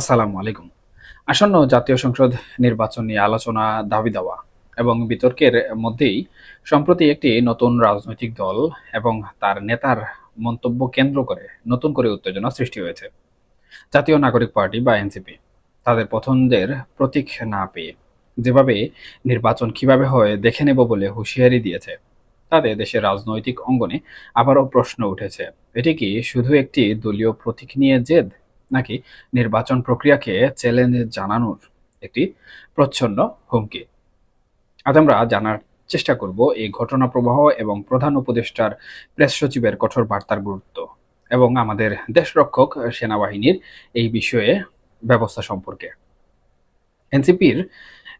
আসসালামু আলাইকুম। আসন্ন জাতীয় সংসদ নির্বাচন নিয়ে আলোচনা, দাবি দেওয়া এবং বিতর্কের মধ্যেই সম্প্রতি একটি নতুন রাজনৈতিক দল এবং তার নেতার মন্তব্য কেন্দ্র করে নতুন করে উত্তেজনা সৃষ্টি হয়েছে। জাতীয় নাগরিক পার্টি বা এনসিপি, তাদের পছন্দের প্রতীক না পেয়ে যেভাবে নির্বাচন কীভাবে হয় দেখে নেব বলে হুঁশিয়ারি দিয়েছে। তাতে দেশের রাজনৈতিক অঙ্গনে আবারও প্রশ্ন উঠেছে। এটি কি শুধু একটি দলীয় প্রতীক নিয়ে জেদ? নাকি নির্বাচন প্রক্রিয়াকে চ্যালেঞ্জ জানানোর একটি প্রচ্ছন্ন হুমকি। আজ আমরা জানার চেষ্টা করব এই ঘটনা প্রবাহ এবং প্রধান উপদেষ্টার প্রেস সচিবের কঠোর বার্তার গুরুত্ব এবং আমাদের দেশরক্ষক সেনাবাহিনীর এই বিষয়ে ব্যবস্থা সম্পর্কে। এনসিপির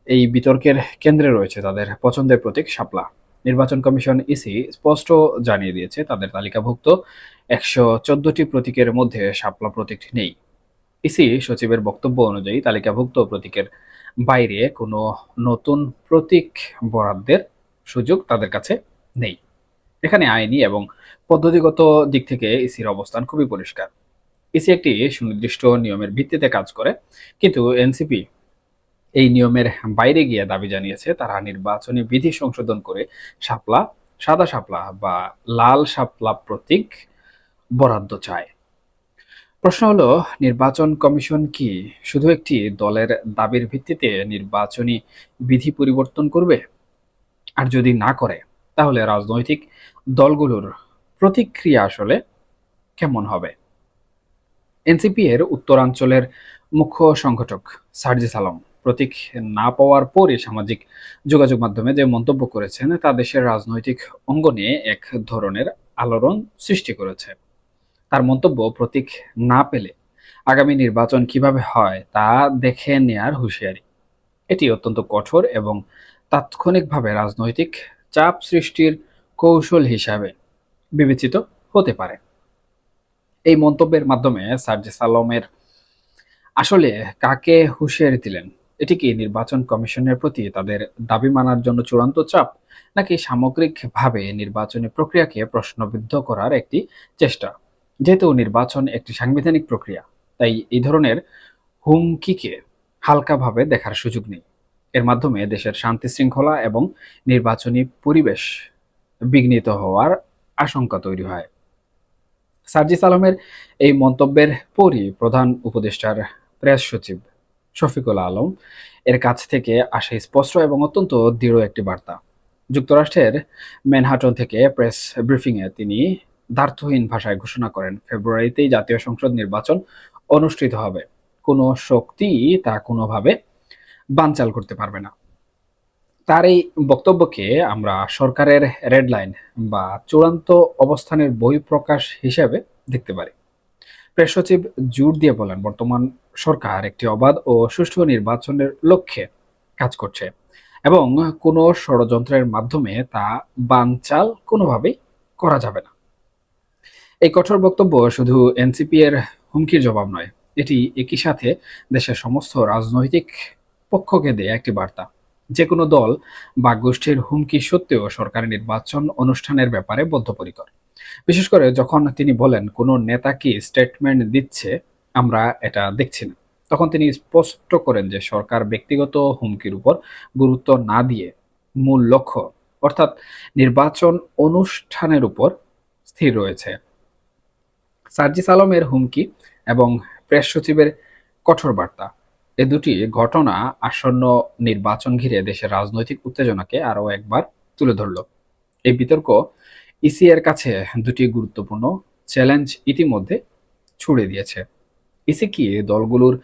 এই বিতর্কের কেন্দ্রে রয়েছে তাদের পছন্দের প্রতীক শাপলা। নির্বাচন কমিশন ইসি স্পষ্ট জানিয়ে দিয়েছে, তাদের তালিকাভুক্ত একশো চোদ্দটি প্রতীকের মধ্যে শাপলা প্রতীকটি নেই। ইসি সচিবের বক্তব্য অনুযায়ী তালিকাভুক্ত প্রতীকের বাইরে কোনো নতুন প্রতীক বরাদ্দের সুযোগ তাদের কাছে নেই। এখানে আইনি এবং পদ্ধতিগত দিক থেকে ইসির অবস্থান খুবই পরিষ্কার। ইসি একটি সুনির্দিষ্ট নিয়মের ভিত্তিতে কাজ করে, কিন্তু এনসিপি এই নিয়মের বাইরে গিয়ে দাবি জানিয়েছে তারা নির্বাচনী বিধি সংশোধন করে শাপলা, সাদা শাপলা বা লাল শাপলা প্রতীক বরাদ্দ চায়। প্রশ্ন হলো, নির্বাচন কমিশন কি শুধু একটি দলের দাবির ভিত্তিতে নির্বাচনী বিধি পরিবর্তন করবে? আর যদি না করে, তাহলে রাজনৈতিক দলগুলোর প্রতিক্রিয়া আসলে কেমন হবে? এনসিপি এর উত্তরাঞ্চলের মুখ্য সংগঠক সার্জিস আলম। প্রতীক না পাওয়ার পরই সামাজিক যোগাযোগ মাধ্যমে যে মন্তব্য করেছেন, তা দেশের রাজনৈতিক অঙ্গনে এক ধরনের আলোড়ন সৃষ্টি করেছে। তার মন্তব্য, প্রতীক না পেলে আগামী নির্বাচন কীভাবে হয় তা দেখে নেয়ার হুঁশিয়ারি। এটি অত্যন্ত কঠোর এবং তাৎক্ষণিকভাবে রাজনৈতিক চাপ সৃষ্টির কৌশল হিসাবে বিবেচিত হতে পারে। এই মন্তব্যের মাধ্যমে সার্জিস আলমের আসলে কাকে হুঁশিয়ারি দিলেন? এটি কি নির্বাচন কমিশনের প্রতি তাদের দাবি মানার জন্য চূড়ান্ত চাপ, নাকি সামগ্রিকভাবে নির্বাচনী প্রক্রিয়াকে প্রশ্নবিদ্ধ করার একটি চেষ্টা? যেহেতু নির্বাচন একটি সাংবিধানিক প্রক্রিয়া, তাই এই ধরনের হুমকিকে হালকাভাবে দেখার সুযোগ নেই। এর মাধ্যমে দেশের শান্তি শৃঙ্খলা এবং নির্বাচনী পরিবেশ বিঘ্নিত হওয়ার আশঙ্কা তৈরি হয়। সার্জিস আলমের এই মন্তব্যের পরই প্রধান উপদেষ্টার প্রেস সচিব শফিকুল আলম এর কাছ থেকে আসে স্পষ্ট এবং অত্যন্ত দৃঢ় একটি বার্তা। যুক্তরাষ্ট্রের ম্যানহাটন থেকে প্রেস ব্রিফিংয়ে তিনি দ্বার্থহীন ভাষায় ঘোষণা করেন, ফেব্রুয়ারিতেই জাতীয় সংসদ নির্বাচন অনুষ্ঠিত হবে। কোনো শক্তি তা কোনোভাবে বানচাল করতে পারবে না। তার এই বক্তব্যকে আমরা সরকারের রেড লাইন বা চূড়ান্ত অবস্থানের বহিঃপ্রকাশ হিসেবে দেখতে পারি। প্রেস সচিব জোর দিয়ে বলেন, বর্তমান সরকার একটি অবাধ ও সুষ্ঠু নির্বাচনের লক্ষ্যে কাজ করছে এবং কোনো ষড়যন্ত্রের মাধ্যমে তা বানচাল কোনোভাবেই করা যাবে না। এই কঠোর বক্তব্য শুধু এনসিপি এর হুমকির জবাব নয়, এটি একই সাথে দেশের সমস্ত রাজনৈতিক পক্ষকে দেয় একটি বার্তা। যে কোনো দল বা গোষ্ঠীর হুমকি সত্ত্বেও সরকারি নির্বাচন অনুষ্ঠানের ব্যাপারে বদ্ধপরিকর। বিশেষ করে যখন তিনি বলেন, কোনো নেতা কি স্টেটমেন্ট দিচ্ছে, আমরা এটা দেখছি না। তখন তিনি স্পষ্ট করেন যে সরকার ব্যক্তিগত হুমকির উপর গুরুত্ব না দিয়ে মূল লক্ষ্য, অর্থাৎ নির্বাচন অনুষ্ঠানের উপর স্থির রয়েছে। সার্জিস আলমের হুমকি এবং প্রেস সচিবের কঠোর বার্তা, এ দুটি ঘটনা আসন্ন নির্বাচন ঘিরে দেশের রাজনৈতিক উত্তেজনাকে আরও একবার তুলে ধরল। এই বিতর্ক ইসি এর কাছে দুটি গুরুত্বপূর্ণ চ্যালেঞ্জ ইতিমধ্যে ছুড়ে দিয়েছে। ইসি কি দলগুলোর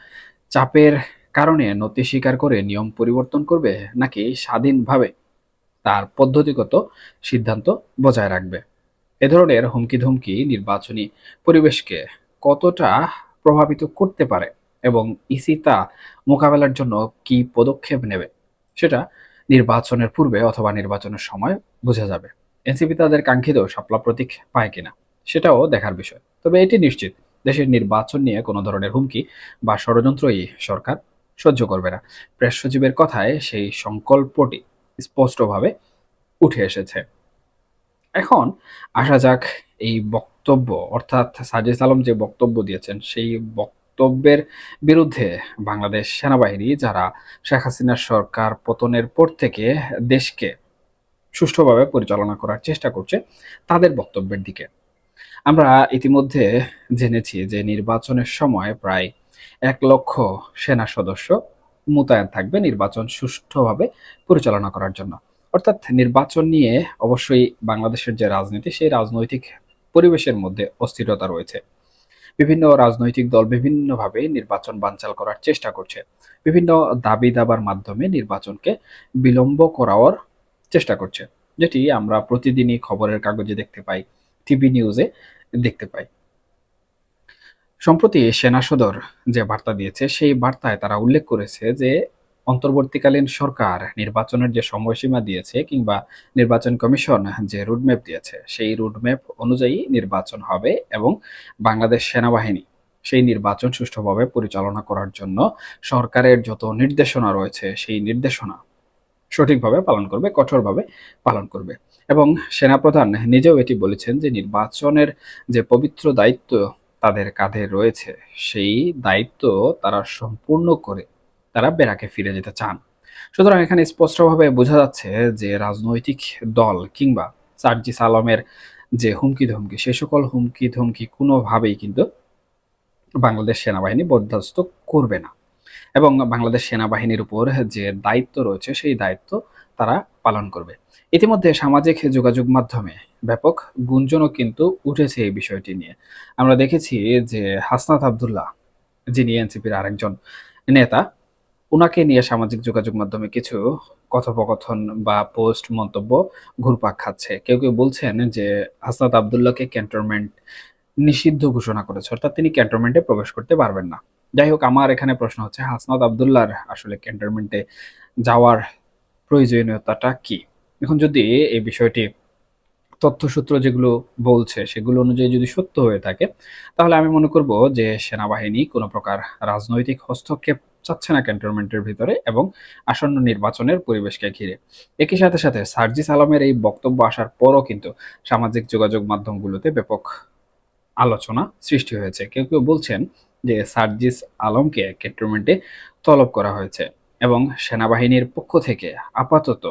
চাপের কারণে নতি স্বীকার করে নিয়ম পরিবর্তন করবে নাকি স্বাধীনভাবে তার পদ্ধতিগত সিদ্ধান্ত বজায় রাখবে? এ ধরনের হুমকি ধুমকি নির্বাচনী পরিবেশকে কতটা প্রভাবিত করতে পারে এবং ইসি তা মোকাবেলার জন্য কি পদক্ষেপ নেবে, সেটা নির্বাচনের পূর্বে অথবা নির্বাচনের সময় বোঝা যাবে। এনসিপি তাদের কাঙ্ক্ষিত শাপলা প্রতীক পায় কিনা, সেটাও দেখার বিষয়। তবে এটি নিশ্চিত, দেশের নির্বাচন নিয়ে কোনো ধরনের হুমকি বা ষড়যন্ত্রই সরকার সহ্য করবে না। প্রেস সচিবের কথায় সেই সংকল্পটি স্পষ্টভাবে উঠে এসেছে। এখন আসা যাক এই বক্তব্য, অর্থাৎ সাজিদ আলম যে বক্তব্য দিয়েছেন, সেই বক্তব্যের বিরুদ্ধে বাংলাদেশ সেনাবাহিনী, যারা শেখ হাসিনার সরকার পতনের পর থেকে দেশকে সুষ্ঠুভাবে পরিচালনা করার চেষ্টা করছে তাদের বক্তব্যের দিকে। আমরা ইতিমধ্যে জেনেছি যে নির্বাচনের সময় প্রায় এক লক্ষ সেনা সদস্য মোতায়েন থাকবে নির্বাচন সুষ্ঠুভাবে পরিচালনা করার জন্য। অর্থাৎ নির্বাচন নিয়ে অবশ্যই বাংলাদেশের যে রাজনীতি, সেই রাজনৈতিক পরিবেশের মধ্যে অস্থিরতা রয়েছে। বিভিন্ন রাজনৈতিক দল বিভিন্নভাবে নির্বাচন বানচাল করার চেষ্টা করছে। বিভিন্ন দাবি দাবার মাধ্যমে নির্বাচনকে বিলম্ব করার চেষ্টা করছে, যেটি আমরা প্রতিদিনই খবরের কাগজে দেখতে পাই, টিভি নিউজে দেখতে পাই। সম্প্রতি সেনা সদর যে বার্তা দিয়েছে, সেই বার্তায় তারা উল্লেখ করেছে যে, অন্তর্বর্তীকালীন সরকার নির্বাচনের যে সময়সীমা দিয়েছে কিংবা নির্বাচন কমিশন যে রুটম্যাপ দিয়েছে, সেই রুটম্যাপ অনুযায়ী নির্বাচন হবে এবং বাংলাদেশ সেনাবাহিনী সেই নির্বাচন সুষ্ঠুভাবে পরিচালনা করার জন্য সরকারের যত নির্দেশনা রয়েছে, সেই নির্দেশনা সঠিকভাবে পালন করবে, কঠোরভাবে পালন করবে। এবং সেনাপ্রধান নিজেও এটি বলেছেন যে নির্বাচনের যে পবিত্র দায়িত্ব তাদের কাঁধে রয়েছে, সেই দায়িত্ব তারা সম্পূর্ণ করে তারা বেরাকে ফিরে যেতে চান। সুতরাং এখানে স্পষ্টভাবে বোঝা যাচ্ছে যে রাজনৈতিক দল কিংবা সার্জিস আলমের যে হুমকি ধমকি সে সকল হুমকি ধমকি কোনোভাবেই কিন্তু বাংলাদেশ সেনাবাহিনী বরদাস্ত করবে না। এবং বাংলাদেশ সেনাবাহিনীর উপর যে দায়িত্ব রয়েছে, সেই দায়িত্ব তারা পালন করবে। ইতিমধ্যে সামাজিক যোগাযোগ মাধ্যমে ব্যাপক গুঞ্জনও কিন্তু উঠেছে এই বিষয়টি নিয়ে। আমরা দেখেছি যে হাসনাত আবদুল্লাহ, যিনি এনসিপির আরেকজন নেতা ওনাকে নিয়ে সামাজিক যোগাযোগ মাধ্যমে কিছু কথোপকথন বা পোস্ট মন্তব্য ঘুরপাক খাচ্ছে। কেউ কেউ বলছেন যে হাসনাত আবদুল্লাহকে ক্যান্টনমেন্ট নিষিদ্ধ ঘোষণা করেছে, অর্থাৎ তিনি ক্যান্টনমেন্টে প্রবেশ করতে পারবেন না। যাই হোক, আমার এখানে প্রশ্ন হচ্ছে, হাসনাত আবদুল্লাহর আসলে ক্যান্টনমেন্টে যাওয়ার প্রয়োজনীয়তাটা কি? এখন যদি এই বিষয়টি তথ্যসূত্র যেগুলো বলছে, সেগুলো অনুযায়ী যদি সত্য হয়ে থাকে, তাহলে আমি মনে করব যে সেনাবাহিনী কোনো প্রকার রাজনৈতিক হস্তক্ষেপ চাচ্ছে না ক্যান্টনমেন্টের ভিতরে এবং আসন্ন নির্বাচনের পরিবেশকে ঘিরে। একই সাথে সাথে সার্জিস আলমের এই বক্তব্য আসার পরও কিন্তু সামাজিক যোগাযোগ মাধ্যমগুলোতে ব্যাপক আলোচনা সৃষ্টি হয়েছে। কেউ কেউ বলছেন যে সার্জিস আলমকে ক্যান্টনমেন্টে তলব করা হয়েছে এবং সেনাবাহিনীর পক্ষ থেকে আপাতত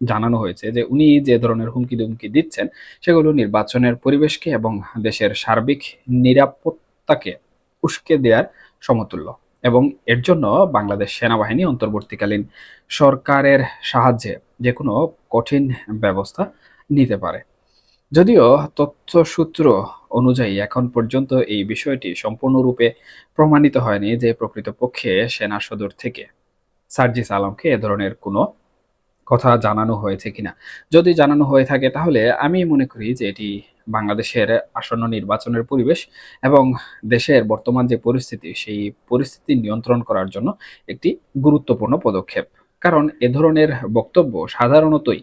জানানো হয়েছে যে উনি যে ধরনের হুমকি দুমকি দিচ্ছেন, সেগুলো নির্বাচনের পরিবেশকে এবং দেশের সার্বিক নিরাপত্তাকে উস্কে দেওয়ার সমতুল্য এবং এর জন্য বাংলাদেশ সেনাবাহিনী অন্তর্বর্তীকালীন সরকারের সাহায্যে যে কোনো কঠিন ব্যবস্থা নিতে পারে। যদিও তথ্যসূত্র অনুযায়ী এখন পর্যন্ত এই বিষয়টি সম্পূর্ণরূপে প্রমাণিত হয়নি যে প্রকৃতপক্ষে সেনা সদর থেকে সার্জিস আলমকে এ ধরনের কোনো কথা জানানো হয়েছে কিনা। যদি জানানো হয়ে থাকে তাহলে আমি মনে করি যে এটি বাংলাদেশের আসন্ন নির্বাচনের পরিবেশ এবং দেশের বর্তমান যে পরিস্থিতি, সেই পরিস্থিতি নিয়ন্ত্রণ করার জন্য একটি গুরুত্বপূর্ণ পদক্ষেপ। কারণ এ ধরনের বক্তব্য সাধারণতই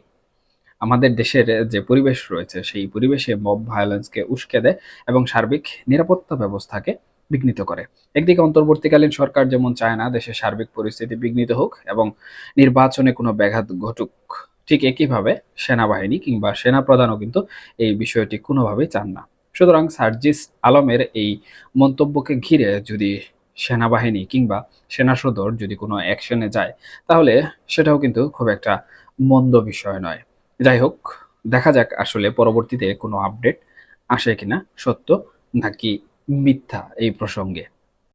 আমাদের দেশের যে পরিবেশ রয়েছে, সেই পরিবেশে মব ভায়োলেন্সকে উস্কে দেয় এবং সার্বিক নিরাপত্তা ব্যবস্থাকে বিঘ্নিত করে। একদিকে অন্তর্বর্তীকালীন সরকার যেমন চায় না, দেশের সার্বিক পরিস্থিতি বিঘ্নিত হোক এবং নির্বাচনে কোনো ব্যাঘাত ঘটুক, ঠিক একইভাবে সেনাবাহিনী কিংবা সেনা প্রধানও কিন্তু এই বিষয়টি কোনোভাবেই চান না। সুতরাং সার্জিস আলমের এই মন্তব্যকে ঘিরে যদি সেনাবাহিনী কিংবা সেনা সদর যদি কোনো অ্যাকশনে যায়, তাহলে সেটাও কিন্তু খুব একটা মন্দ বিষয় নয়। যাই হোক, দেখা যাক আসলে পরবর্তীতে কোনো আপডেট আসে কিনা, সত্য নাকি মিথ্যা এই প্রসঙ্গে।